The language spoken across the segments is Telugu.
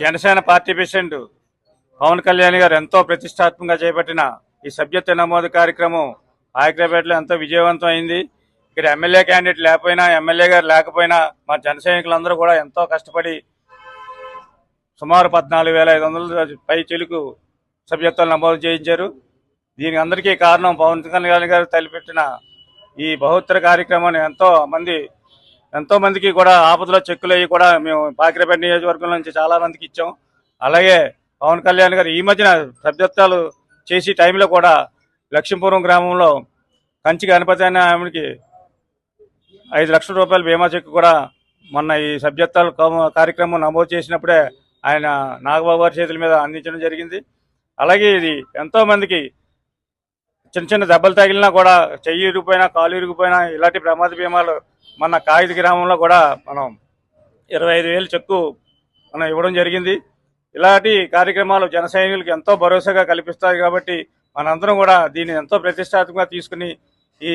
జనసేన పార్టీ ప్రెసిడెంట్ పవన్ కళ్యాణ్ గారు ఎంతో ప్రతిష్టాత్మకంగా చేపట్టిన ఈ సభ్యత్వ నమోదు కార్యక్రమం ఆగ్రాపేటలో ఎంతో విజయవంతం అయింది. ఇక్కడ ఎమ్మెల్యే క్యాండిడేట్ లేకపోయినా ఎమ్మెల్యే గారు లేకపోయినా మా జన సైనికులందరూ కూడా ఎంతో కష్టపడి సుమారు పద్నాలుగు వేల ఐదు వందల పై చిలుకు సభ్యత్వాలు నమోదు చేయించారు. దీనికి అందరికీ కారణం పవన్ కళ్యాణ్ గారు తలపెట్టిన ఈ బహుత్తర కార్యక్రమాన్ని ఎంతో మంది ఎంతో మందికి కూడా ఆపదలో చెక్కులు అయ్యి కూడా మేము పాకిరేపేట నియోజకవర్గం నుంచి చాలా మందికి ఇచ్చాం. అలాగే పవన్ కళ్యాణ్ గారు ఈ మధ్యన సభ్యత్వాలు చేసి టైంలో కూడా లక్ష్మీపురం గ్రామంలో కంచి గణపతి అనే ఆమెకి ఐదు లక్షల రూపాయల బీమా చెక్ కూడా మొన్న ఈ సభ్యత్వాలు కమ- కార్యక్రమం నమోదు చేసినప్పుడే ఆయన నాగబాబు గారి చేతుల మీద అందించడం జరిగింది. అలాగే ఇది ఎంతో మందికి చిన్న చిన్న దెబ్బలు తగిలినా కూడా చెయ్యి ఇరిగిపోయినా కాలు ఇరిగిపోయినా ఇలాంటి ప్రమాద బీమాలు మన కాగిత గ్రామంలో కూడా మనం ఇరవై ఐదు వేలు చెక్కు మనం ఇవ్వడం జరిగింది. ఇలాంటి కార్యక్రమాలు జన సైనికులకు ఎంతో భరోసాగా కల్పిస్తాయి కాబట్టి మనందరం కూడా దీన్ని ఎంతో ప్రతిష్టాత్మకంగా తీసుకుని ఈ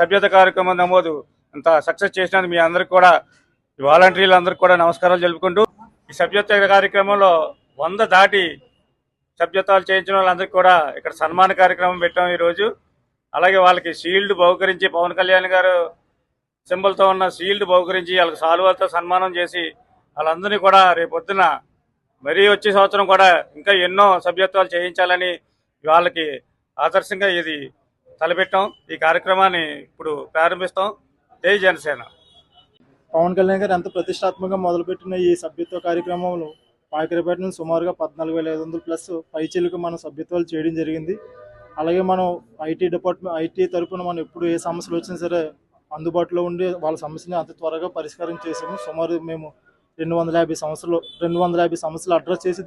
సభ్యత కార్యక్రమం నమోదు అంత సక్సెస్ చేసినందుకు మీ అందరికి కూడా ఈ వాలంటీర్లందరికీ కూడా నమస్కారాలు తెలుపుకుంటూ ఈ సభ్యత కార్యక్రమంలో వంద దాటి సభ్యత్వాలు చేయించిన వాళ్ళందరికీ కూడా ఇక్కడ సన్మాన కార్యక్రమం పెట్టాం ఈరోజు. అలాగే వాళ్ళకి షీల్డ్ బహుకరించి పవన్ కళ్యాణ్ గారు సింబల్తో ఉన్న షీల్డ్ బహుకరించి వాళ్ళకి సాల్వాలతో సన్మానం చేసి వాళ్ళందరినీ కూడా రేపొద్దున మరీ వచ్చే సంవత్సరం కూడా ఇంకా ఎన్నో సభ్యత్వాలు చేయించాలని వాళ్ళకి ఆదర్శంగా ఇది తలపెట్టాం. ఈ కార్యక్రమాన్ని ఇప్పుడు ప్రారంభిస్తాం. జై జనసేన. పవన్ కళ్యాణ్ గారు ఎంత ప్రతిష్టాత్మకంగా మొదలుపెట్టిన ఈ సభ్యత్వ కార్యక్రమంలో పాకిరపేట నుంచి సుమారుగా పద్నాలుగు వేల ఐదు వందలు ప్లస్ పైచీలకు మనం సభ్యత్వాలు చేయడం జరిగింది. అలాగే మనం ఐటీ డిపార్ట్మెంట్ ఐటీ తరపున మనం ఎప్పుడు ఏ సమస్యలు వచ్చినా సరే అందుబాటులో ఉండి వాళ్ళ సమస్యని అతి త్వరగా పరిష్కారం చేసాము. సుమారు మేము రెండు వందల యాభై సంవత్సరాలు రెండు వందల యాభై సమస్యలు అడ్రస్ చేసి